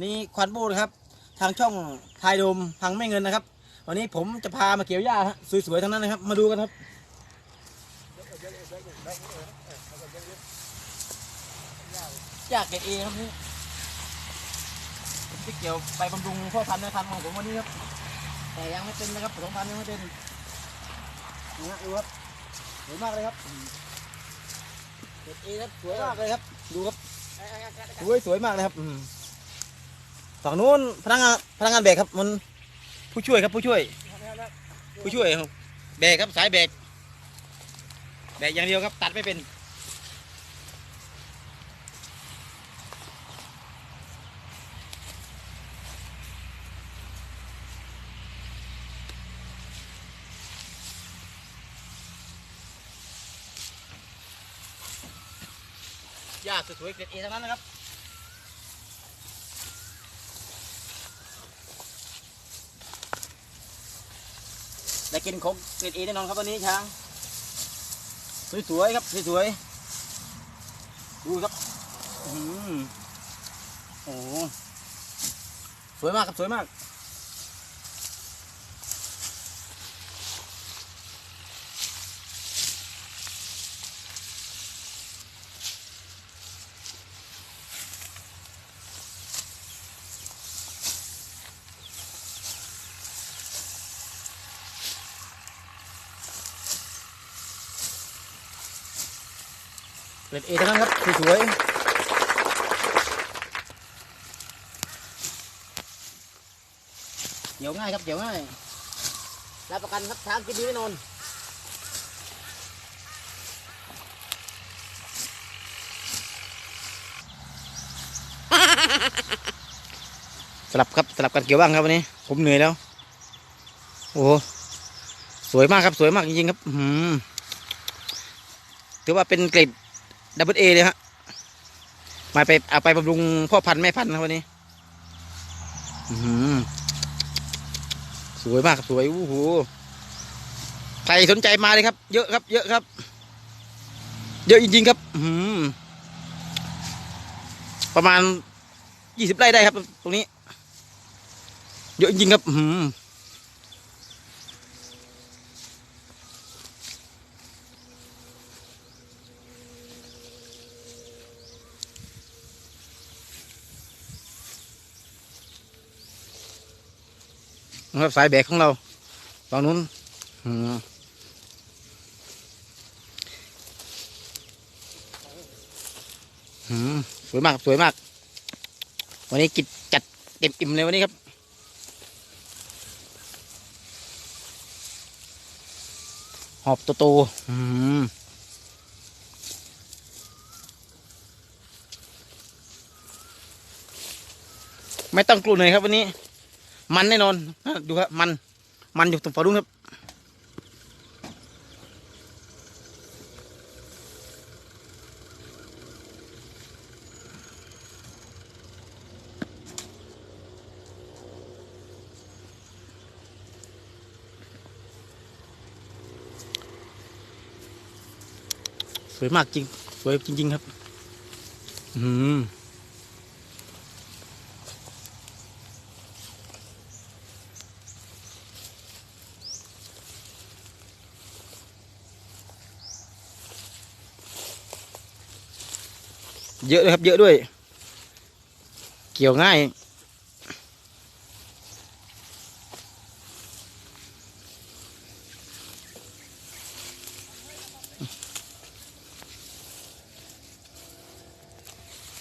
วันนี้ควันบูนะครับ ทางช่องทายดมพังไม่เงินนะครับ วันนี้ผมจะพามาเกี่ยวหญ้าฮะสวยๆทั้งนั้นนะครับ มาดูกันครับหญ้าเกรดเอครับนี่ผมจะเกี่ยวไปบำรุงพ่อพันธุ์แม่พันธุ์ของผมวันนี้ครับ แต่ยังไม่เป็นนะครับผสมพันธุ์ยังไม่เป็นนะดูครับสวยมากเลยครับเกรดเอครับสวยมากเลยครับ ดูครับสวยสวยมากเลยครับอืม ฝั่งนู้นพนักงานพนักงานแบกครับมันผู้ช่วยครับผู้ช่วย ผู้ช่วยครับแบกครับสายแบกแบกอย่างเดียวครับ ตัดไม่เป็นยากสวยๆเกรดเอทั้งนั้นนะครับ ได้กินของเกรดเอแน่นอนครับวันนี้ช้างสวยๆครับสวยๆดูครับอืมโอ้สวยมากครับสวยมาก เกรดเอทั้งนั้นครับสวยๆเกี่ยวง่ายครับเกี่ยวง่ายรับประกันครับช้างกินดีแน่นอนสลับครับสลับกันเกี่ยวบ้างครับวันนี้ ผมเหนื่อยแล้ว โอ้โหสวยมากครับสวยมากจริงๆครับถือว่าเป็นเกรด ดับเบิลเอเลยฮะมาไปเอาไปบำรุงพ่อพันธุ์แม่พันธุ์ครับวันนี้สวยมากสวยโอ้โหใครสนใจมาเลยครับ เยอะครับ เยอะครับ เยอะจริงๆครับอื้อหือประมาณยี่สิบไร่ได้ครับ ตรงนี้ เยอะจริงครับ นะครับสายแบกของเราฝั่งนู้นสวยมากสวยมาก วันนี้กิจจัดเต็มอิ่มเลยวันนี้ครับหอบตๆอืมไม่ต้องกลัวเลยครับวันนี้ มันแน่นอน ดูครับ มัน มันอยู่ตรงฝารุ่งครับ สวยมากจริง สวยจริง ๆ ครับ อืม เยอะเลยครับ เยอะด้วย เกี่ยวง่าย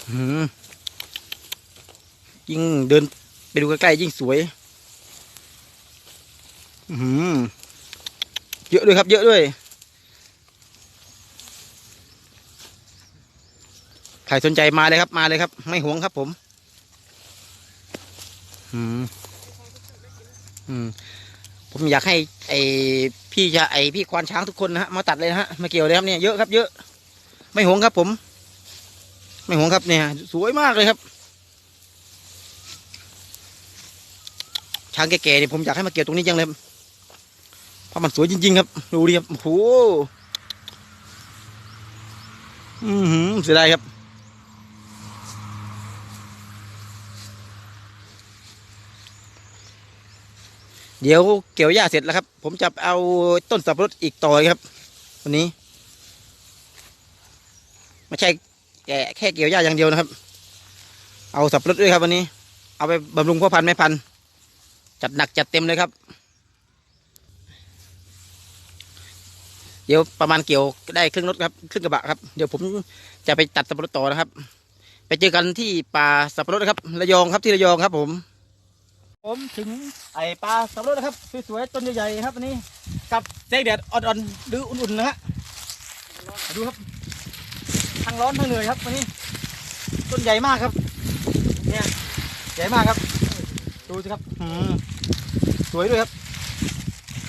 อืมยิ่งเดินไปดูใกล้ๆยิ่งสวยอืมเยอะด้วยครับ เยอะด้วย ใครสนใจมาเลยครับมาเลยครับ ไม่หวงครับผม อืม อืม ผมอยากให้ ไอพี่จะไอพี่ควานช้างทุกคนนะฮะมาตัดเลยนะฮะมาเกี่ยวเลยครับเนี่ยเยอะครับเยอะ ไม่หวงครับผม ไม่หวงครับเนี่ย สวยมากเลยครับ ช้างแก่ๆเนี่ยผมอยากให้มาเกี่ยวตรงนี้จังเลยเพราะมันสวยจริง ๆ ครับ ดูดิครับโอ้โหอือหือเสียดายครับ เดี๋ยวเกี่ยวหญ้าเสร็จแล้วครับ ผมจะเอาต้นสับปะรดอีกต่อยครับวันนี้ไม่ใช่แกะแค่เกี่ยวหญ้าอย่างเดียวนะครับ เอาสับปะรดด้วยครับวันนี้ เอาไปบำรุงพ่อพันธุ์แม่พันธุ์จัดหนักจัดเต็มเลยครับ เดี๋ยวประมาณเกี่ยวได้ครึ่งรถครับครึ่งกระบะครับ เดี๋ยวผมจะไปตัดสับปะรดต่อนะครับ ไปเจอกันที่ป่าสับปะรดนะครับระยองครับที่ระยองครับผม ผมถึงไอปลาสับปะรดนะครับสวยๆต้นใหญ่ๆครับวันนี้กับแสงแดดอ่อนๆหรืออุ่นๆนะฮะดูครับทั้งร้อนทั้งเหนื่อยครับวันนี้ ต้นใหญ่มากครับ เนี่ยใหญ่มากครับ ดูสิครับอืมสวยด้วยครับ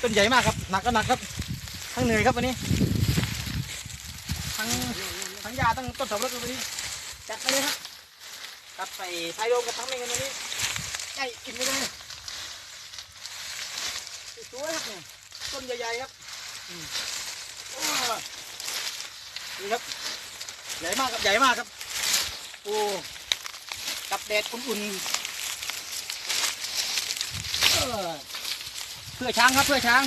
ต้นใหญ่มากครับหนักก็หนักครับ ทั้งเหนื่อยครับวันนี้ ทั้งทั้งยาทั้งต้นสับปะรดวันนี้จัดไปเลยครับกับใส่ไทยโดมกับทั้งเมงกันวันนี้ ใกล้กินไม่ได้สวยครับเนี่ยต้นใหญ่ๆครับอืมโอ้นี่ครับ ใหญ่มากครับ ใหญ่มากครับ โอ้กับแดดอุ่นๆเออเพื่อช้างครับ เพื่อช้าง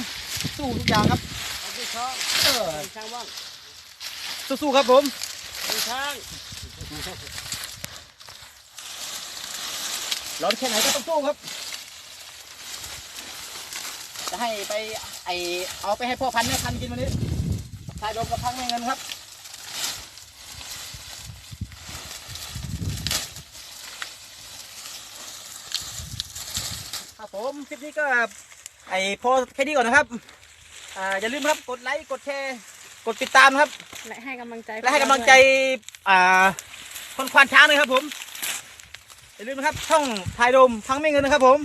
สู้ทุกอย่างครับเอาไปช้างเออเอาช้างว่างสู้ๆครับผมเอาช้าง ร้อนแค่ไหนก็ต้องสู้ครับ จะให้ไปไอเอาไปให้พ่อพันธุ์แม่พันธุ์กินวันนี้ทายลมกับพังแม่เงินครับ ครับผมคลิปนี้ก็ไอพอแค่นี้ก่อนนะครับอ่าอย่าลืมครับกดไลค์กดแชร์กดติดตามนะครับ และให้กำลังใจและให้กำลังใจอ่าคนควานช้างเลยครับผม อย่าลืมนะครับช่องทายดมทั้งไม่เงินนะครับผม